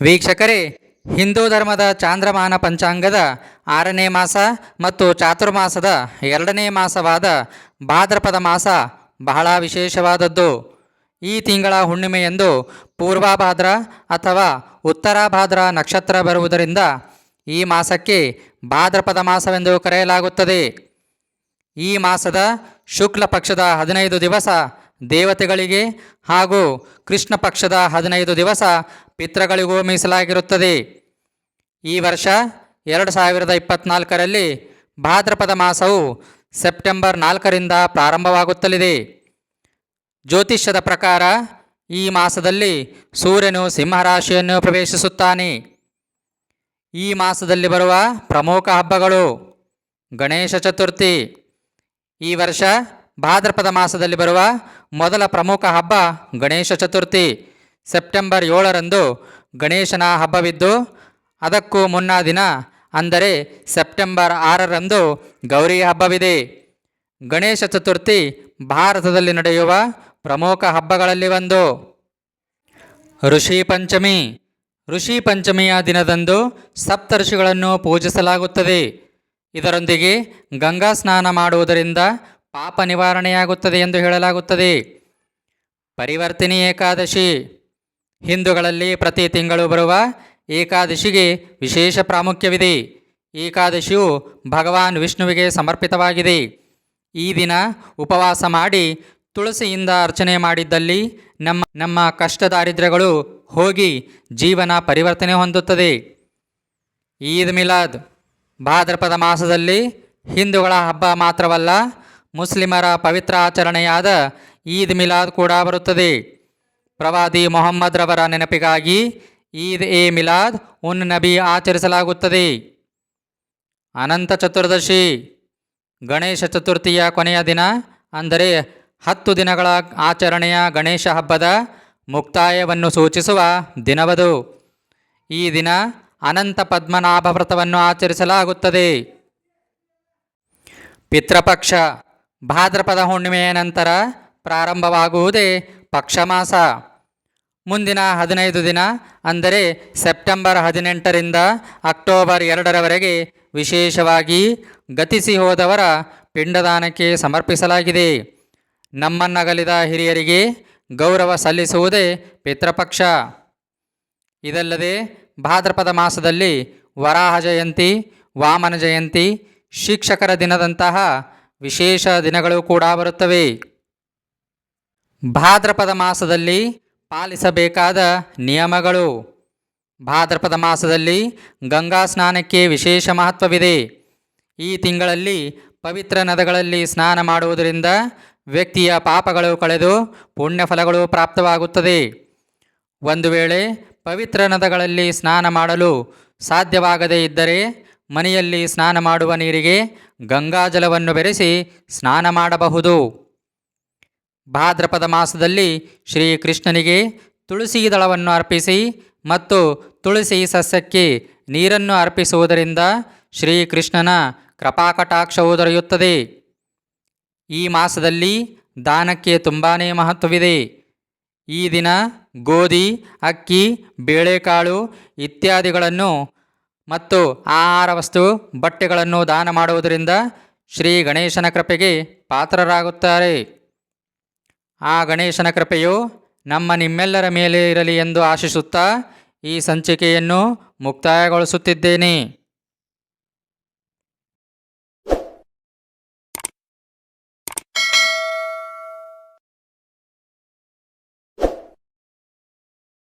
ವೀಕ್ಷಕರೇ, ಹಿಂದೂ ಧರ್ಮದ ಚಾಂದ್ರಮಾನ ಪಂಚಾಂಗದ ಆರನೇ ಮಾಸ ಮತ್ತು ಚಾತುರ್ಮಾಸದ ಎರಡನೇ ಮಾಸವಾದ ಭಾದ್ರಪದ ಮಾಸ ಬಹಳ ವಿಶೇಷವಾದದ್ದು. ಈ ತಿಂಗಳ ಹುಣ್ಣಿಮೆಯಂದು ಪೂರ್ವಭಾದ್ರ ಅಥವಾ ಉತ್ತರಾಭಾದ್ರ ನಕ್ಷತ್ರ ಬರುವುದರಿಂದ ಈ ಮಾಸಕ್ಕೆ ಭಾದ್ರಪದ ಮಾಸವೆಂದು ಕರೆಯಲಾಗುತ್ತದೆ. ಈ ಮಾಸದ ಶುಕ್ಲ ಪಕ್ಷದ ಹದಿನೈದು ದಿವಸ ದೇವತೆಗಳಿಗೆ ಹಾಗೂ ಕೃಷ್ಣ ಪಕ್ಷದ ಹದಿನೈದು ದಿವಸ ಪಿತೃಗಳಿಗೂ ಮೀಸಲಾಗಿರುತ್ತದೆ. ಈ ವರ್ಷ ಎರಡು ಸಾವಿರದ ಇಪ್ಪತ್ತ್ನಾಲ್ಕರಲ್ಲಿ ಭಾದ್ರಪದ ಮಾಸವು ಸೆಪ್ಟೆಂಬರ್ ನಾಲ್ಕರಿಂದ ಪ್ರಾರಂಭವಾಗುತ್ತಲಿದೆ. ಜ್ಯೋತಿಷ್ಯದ ಪ್ರಕಾರ ಈ ಮಾಸದಲ್ಲಿ ಸೂರ್ಯನು ಸಿಂಹರಾಶಿಯನ್ನು ಪ್ರವೇಶಿಸುತ್ತಾನೆ. ಈ ಮಾಸದಲ್ಲಿ ಬರುವ ಪ್ರಮುಖ ಹಬ್ಬಗಳು ಗಣೇಶ ಚತುರ್ಥಿ. ಈ ವರ್ಷ ಭಾದ್ರಪದ ಮಾಸದಲ್ಲಿ ಬರುವ ಮೊದಲ ಪ್ರಮುಖ ಹಬ್ಬ ಗಣೇಶ ಚತುರ್ಥಿ. ಸೆಪ್ಟೆಂಬರ್ ಏಳರಂದು ಗಣೇಶನ ಹಬ್ಬವಿದ್ದು, ಅದಕ್ಕೂ ಮುನ್ನ ದಿನ ಅಂದರೆ ಸೆಪ್ಟೆಂಬರ್ ಆರರಂದು ಗೌರಿ ಹಬ್ಬವಿದೆ. ಗಣೇಶ ಚತುರ್ಥಿ ಭಾರತದಲ್ಲಿ ನಡೆಯುವ ಪ್ರಮುಖ ಹಬ್ಬಗಳಲ್ಲಿ ಒಂದು. ಋಷಿ ಪಂಚಮಿ. ಋಷಿ ಪಂಚಮಿಯ ದಿನದಂದು ಸಪ್ತಋಷಿಗಳನ್ನು ಪೂಜಿಸಲಾಗುತ್ತದೆ. ಇದರೊಂದಿಗೆ ಗಂಗಾ ಸ್ನಾನ ಮಾಡುವುದರಿಂದ ಪಾಪ ನಿವಾರಣೆಯಾಗುತ್ತದೆ ಎಂದು ಹೇಳಲಾಗುತ್ತದೆ. ಪರಿವರ್ತಿನಿ ಏಕಾದಶಿ. ಹಿಂದೂಗಳಲ್ಲಿ ಪ್ರತಿ ತಿಂಗಳು ಬರುವ ಏಕಾದಶಿಗೆ ವಿಶೇಷ ಪ್ರಾಮುಖ್ಯವಿದೆ. ಏಕಾದಶಿಯು ಭಗವಾನ್ ವಿಷ್ಣುವಿಗೆ ಸಮರ್ಪಿತವಾಗಿದೆ. ಈ ದಿನ ಉಪವಾಸ ಮಾಡಿ ತುಳಸಿಯಿಂದ ಅರ್ಚನೆ ಮಾಡಿದ್ದಲ್ಲಿ ನಮ್ಮ ನಮ್ಮ ಕಷ್ಟ ದಾರಿದ್ರ್ಯಗಳು ಹೋಗಿ ಜೀವನ ಪರಿವರ್ತನೆ ಹೊಂದುತ್ತದೆ. ಈದ್ ಮಿಲಾದ್. ಭಾದ್ರಪದ ಮಾಸದಲ್ಲಿ ಹಿಂದೂಗಳ ಹಬ್ಬ ಮಾತ್ರವಲ್ಲ ಮುಸ್ಲಿಮರ ಪವಿತ್ರ ಆಚರಣೆಯಾದ ಈದ್ ಮಿಲಾದ್ ಕೂಡ ಬರುತ್ತದೆ. ಪ್ರವಾದಿ ಮೊಹಮ್ಮದ್ ರವರ ನೆನಪಿಗಾಗಿ ಈದ್ ಎ ಮಿಲಾದ್ ಉನ್ ನಬಿ ಆಚರಿಸಲಾಗುತ್ತದೆ. ಅನಂತ ಚತುರ್ದಶಿ, ಗಣೇಶ ಚತುರ್ಥಿಯ ಕೊನೆಯ ದಿನ, ಅಂದರೆ ಹತ್ತು ದಿನಗಳ ಆಚರಣೆಯ ಗಣೇಶ ಹಬ್ಬದ ಮುಕ್ತಾಯವನ್ನು ಸೂಚಿಸುವ ದಿನವದು. ಈ ದಿನ ಅನಂತ ಪದ್ಮನಾಭ ವ್ರತವನ್ನು ಆಚರಿಸಲಾಗುತ್ತದೆ. ಪಿತೃಪಕ್ಷ ಭಾದ್ರಪದ ಹುಣ್ಣಿಮೆಯ ನಂತರ ಪ್ರಾರಂಭವಾಗುವುದೇ ಪಕ್ಷಮಾಸ. ಮುಂದಿನ ಹದಿನೈದು ದಿನ, ಅಂದರೆ ಸೆಪ್ಟೆಂಬರ್ ಹದಿನೆಂಟರಿಂದ ಅಕ್ಟೋಬರ್ ಎರಡರವರೆಗೆ ವಿಶೇಷವಾಗಿ ಗತಿಸಿ ಹೋದವರ ಪಿಂಡದಾನಕ್ಕೆ ಸಮರ್ಪಿಸಲಾಗಿದೆ. ನಮ್ಮನ್ನಗಲಿದ ಹಿರಿಯರಿಗೆ ಗೌರವ ಸಲ್ಲಿಸುವುದೇ ಪಿತೃಪಕ್ಷ. ಇದಲ್ಲದೆ ಭಾದ್ರಪದ ಮಾಸದಲ್ಲಿ ವರಾಹ ಜಯಂತಿ, ವಾಮನ ಜಯಂತಿ, ಶಿಕ್ಷಕರ ದಿನದಂತಹ ವಿಶೇಷ ದಿನಗಳು ಕೂಡ ಬರುತ್ತವೆ. ಭಾದ್ರಪದ ಮಾಸದಲ್ಲಿ ಪಾಲಿಸಬೇಕಾದ ನಿಯಮಗಳು. ಭಾದ್ರಪದ ಮಾಸದಲ್ಲಿ ಗಂಗಾ ಸ್ನಾನಕ್ಕೆ ವಿಶೇಷ ಮಹತ್ವವಿದೆ. ಈ ತಿಂಗಳಲ್ಲಿ ಪವಿತ್ರ ನದಿಗಳಲ್ಲಿ ಸ್ನಾನ ಮಾಡುವುದರಿಂದ ವ್ಯಕ್ತಿಯ ಪಾಪಗಳು ಕಳೆದು ಪುಣ್ಯ ಫಲಗಳು ಪ್ರಾಪ್ತವಾಗುತ್ತದೆ. ಒಂದು ವೇಳೆ ಪವಿತ್ರ ನದಿಗಳಲ್ಲಿ ಸ್ನಾನ ಮಾಡಲು ಸಾಧ್ಯವಾಗದೇ ಇದ್ದರೆ ಮನೆಯಲ್ಲಿ ಸ್ನಾನ ಮಾಡುವ ನೀರಿಗೆ ಗಂಗಾಜಲವನ್ನು ಬೆರೆಸಿ ಸ್ನಾನ ಮಾಡಬಹುದು. ಭಾದ್ರಪದ ಮಾಸದಲ್ಲಿ ಶ್ರೀಕೃಷ್ಣನಿಗೆ ತುಳಸಿ ದಳವನ್ನು ಅರ್ಪಿಸಿ ಮತ್ತು ತುಳಸಿ ಸಸ್ಯಕ್ಕೆ ನೀರನ್ನು ಅರ್ಪಿಸುವುದರಿಂದ ಶ್ರೀಕೃಷ್ಣನ ಕೃಪಾಕಟಾಕ್ಷವು ದೊರೆಯುತ್ತದೆ. ಈ ಮಾಸದಲ್ಲಿ ದಾನಕ್ಕೆ ತುಂಬಾ ಮಹತ್ವವಿದೆ. ಈ ದಿನ ಗೋಧಿ, ಅಕ್ಕಿ, ಬೇಳೆಕಾಳು ಇತ್ಯಾದಿಗಳನ್ನು ಮತ್ತು ಆಹಾರ ವಸ್ತು, ಬಟ್ಟೆಗಳನ್ನು ದಾನ ಮಾಡುವುದರಿಂದ ಶ್ರೀ ಗಣೇಶನ ಕೃಪೆಗೆ ಪಾತ್ರರಾಗುತ್ತಾರೆ. ಆ ಗಣೇಶನ ಕೃಪೆಯು ನಮ್ಮ ನಿಮ್ಮೆಲ್ಲರ ಮೇಲೆ ಇರಲಿ ಎಂದು ಆಶಿಸುತ್ತಾ ಈ ಸಂಚಿಕೆಯನ್ನು ಮುಕ್ತಾಯಗೊಳಿಸುತ್ತಿದ್ದೇನೆ.